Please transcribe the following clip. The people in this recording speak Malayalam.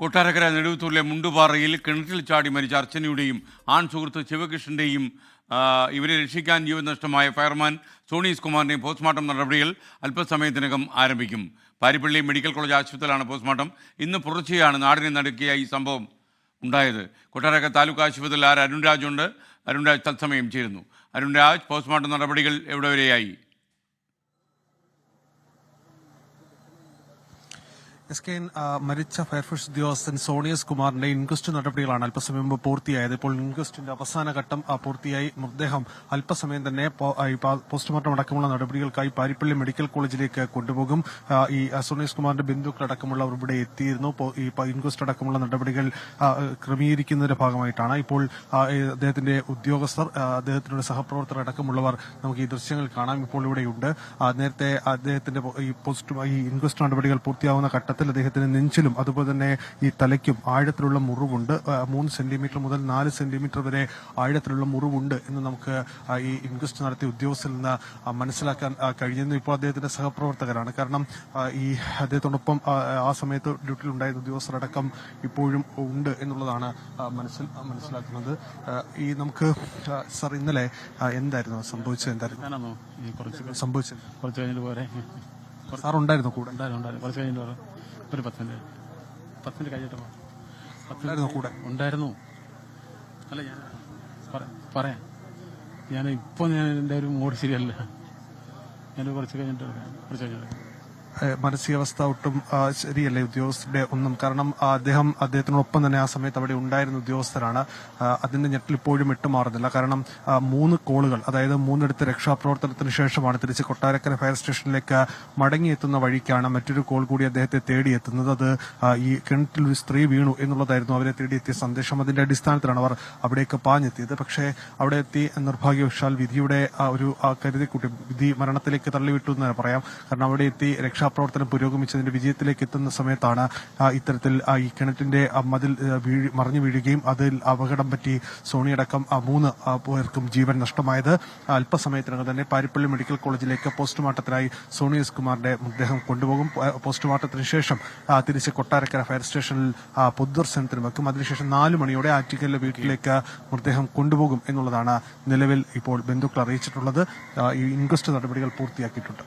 കൊട്ടാരക്കര നെടുവത്തൂരിലെ മുണ്ടുപാറയിൽ കിണറ്റിൽ ചാടി മരിച്ച അർച്ചനയുടെയും ആൺ സുഹൃത്ത് ശിവകൃഷ്ണന്റെയും ഇവരെ രക്ഷിക്കാൻ ജീവൻ നഷ്ടമായ ഫയർമാൻ സോണീസ് കുമാറിന്റെയും പോസ്റ്റ്മോർട്ടം നടപടികൾ അല്പസമയത്തിനകം ആരംഭിക്കും. പാരിപ്പള്ളി മെഡിക്കൽ കോളേജ് ആശുപത്രിയിലാണ് പോസ്റ്റ്മോർട്ടം. ഇന്ന് പുറച്ചെയാണ് നാടിനെ നടുക്കിയ ഈ സംഭവം ഉണ്ടായത്. കൊട്ടാരക്കര താലൂക്ക് ആശുപത്രിയിൽ ആർ അരുൺരാജ് ഉണ്ട്. അരുൺരാജ് തത്സമയം ചേരുന്നു. അരുൺരാജ് പോസ്റ്റ്മോർട്ടം നടപടികൾ എവിടെ വരെയായി? എസ് കെ മരിച്ച ഫയർഫോഴ്സ് ഉദ്യോഗസ്ഥൻ സോണിയസ് കുമാറിന്റെ ഇൻക്വസ്റ്റ് നടപടികളാണ് അല്പസമയം മുമ്പ് പൂർത്തിയായത്. ഇപ്പോൾ ഇൻക്വസ്റ്റിന്റെ അവസാന ഘട്ടം പൂർത്തിയായി. മൃതദേഹം അല്പസമയം തന്നെ പോസ്റ്റ്മോർട്ടം അടക്കമുള്ള നടപടികൾക്കായി പാരിപ്പള്ളി മെഡിക്കൽ കോളേജിലേക്ക് കൊണ്ടുപോകും. ഈ സോണിയസ് കുമാറിന്റെ ബന്ധുക്കൾ അടക്കമുള്ളവർ ഇവിടെ എത്തിയിരുന്നു. ഈ ഇൻക്വസ്റ്റ് അടക്കമുള്ള നടപടികൾ ക്രമീകരിക്കുന്നതിന്റെ ഭാഗമായിട്ടാണ്. ഇപ്പോൾ അദ്ദേഹത്തിന്റെ ഉദ്യോഗസ്ഥർ അദ്ദേഹത്തിന്റെ സഹപ്രവർത്തകർ അടക്കമുള്ളവർ നമുക്ക് ഈ ദൃശ്യങ്ങൾ കാണാം. ഇപ്പോൾ ഇവിടെയുണ്ട്. നേരത്തെ അദ്ദേഹത്തിന്റെ ഈ പോസ്റ്റ് ഈ ഇൻക്വസ്റ്റ് നടപടികൾ പൂർത്തിയാവുന്ന ഘട്ടത്തിൽ അദ്ദേഹത്തിന് നെഞ്ചിലും അതുപോലെ തന്നെ ഈ തലയ്ക്കും ആഴത്തിലുള്ള മുറിവുണ്ട്. മൂന്ന് സെന്റിമീറ്റർ മുതൽ നാല് സെന്റിമീറ്റർ വരെ ആഴത്തിലുള്ള മുറിവുണ്ട് എന്ന് നമുക്ക് ഈ ഇൻക്വസ്റ്റ് നടത്തിയ ഉദ്യോഗസ്ഥരിൽ നിന്ന് മനസ്സിലാക്കാൻ കഴിഞ്ഞെന്ന് ഇപ്പോൾ അദ്ദേഹത്തിന്റെ സഹപ്രവർത്തകരാണ്. കാരണം ഈ അദ്ദേഹത്തോടൊപ്പം ആ, സമയത്ത് ഡ്യൂട്ടിയിൽ ഉണ്ടായിരുന്ന ഉദ്യോഗസ്ഥരടക്കം ഇപ്പോഴും ഉണ്ട് എന്നുള്ളതാണ് മനസ്സിൽ മനസ്സിലാക്കുന്നത്. ഈ നമുക്ക് സർ ഇന്നലെ എന്തായിരുന്നു? സംഭവിച്ചത് എന്തായിരുന്നു? സംഭവിച്ചത് കുറച്ച് കഴിഞ്ഞിട്ട് പോരെ. സാർ ഉണ്ടായിരുന്നു കൂടെ? ഉണ്ടായിരുന്നു ഉണ്ടായിരുന്നു. കുറച്ച് കഴിഞ്ഞിട്ട് പോരെ. ഒരു പത്തിന്റെ പത്തിന്റെ പത്ത് കഴിഞ്ഞിട്ട് പത്തിന്റെ കൂടെ? ഉണ്ടായിരുന്നു. അല്ല ഞാൻ പറ- പറയാം. ഞാൻ ഇപ്പോൾ ഞാൻ എന്റെ ഒരു മോഡ് ശരിയല്ല ഞാൻ കുറച്ച് കഴിഞ്ഞിട്ട്. കുറച്ച് കഴിഞ്ഞിട്ട് മാനസികാവസ്ഥ ഒട്ടും ശരിയല്ലേ ഉദ്യോഗസ്ഥരുടെ ഒന്നും? കാരണം അദ്ദേഹം അദ്ദേഹത്തിനൊപ്പം തന്നെ ആ സമയത്ത് അവിടെ ഉണ്ടായിരുന്ന ഉദ്യോഗസ്ഥരാണ്. അതിന്റെ ഞെട്ടിൽ ഇപ്പോഴും വിട്ടുമാറുന്നില്ല കാരണം മൂന്ന് കോളുകൾ അതായത് മൂന്നിടത്ത് രക്ഷാപ്രവർത്തനത്തിന് ശേഷമാണ് തിരിച്ച് കൊട്ടാരക്കര ഫയർ സ്റ്റേഷനിലേക്ക് മടങ്ങിയെത്തുന്ന വഴിക്കാണ് മറ്റൊരു കോൾ കൂടി അദ്ദേഹത്തെ തേടിയെത്തുന്നത്. അത് ഈ കിണറ്റിൽ ഒരു സ്ത്രീ വീണു എന്നുള്ളതായിരുന്നു അവരെ തേടിയെത്തിയ സന്ദേശം. അതിന്റെ അടിസ്ഥാനത്തിലാണ് അവർ അവിടേക്ക് പാഞ്ഞെത്തിയത്. പക്ഷേ അവിടെ എത്തി നിർഭാഗ്യവശാൽ വിധിയുടെ ഒരു കരുതിക്കുട്ടി വിധി മരണത്തിലേക്ക് തള്ളിവിട്ടു എന്ന് പറയാം. കാരണം അവിടെ എത്തി രക്ഷാപ്രവർത്തനം പുരോഗമിച്ചതിന്റെ വിജയത്തിലേക്ക് എത്തുന്ന സമയത്താണ് ഇത്തരത്തിൽ ഈ കിണറ്റിന്റെ മതിൽ മറിഞ്ഞു വീഴുകയും അതിൽ അപകടം പറ്റി സോണിയടക്കം മൂന്ന് പേർക്കും ജീവൻ നഷ്ടമായത്. അല്പസമയത്തിനകം തന്നെ പാരിപ്പള്ളി മെഡിക്കൽ കോളേജിലേക്ക് പോസ്റ്റ്മോർട്ടത്തിനായി സോണി എസ് കുമാറിന്റെ മൃതദേഹം കൊണ്ടുപോകും. പോസ്റ്റ്മോർട്ടത്തിന് ശേഷം തിരിച്ച് കൊട്ടാരക്കര ഫയർ സ്റ്റേഷനിൽ പൊതുദർശനത്തിന് വെക്കും. അതിനുശേഷം നാല് മണിയോടെ ആറ്റിക്കലിലെ വീട്ടിലേക്ക് മൃതദേഹം കൊണ്ടുപോകും എന്നുള്ളതാണ് നിലവിൽ ഇപ്പോൾ ബന്ധുക്കൾ അറിയിച്ചിട്ടുള്ളത്. ഈ ഇൻക്വസ്റ്റ് നടപടികൾ പൂർത്തിയാക്കിയിട്ടുണ്ട്.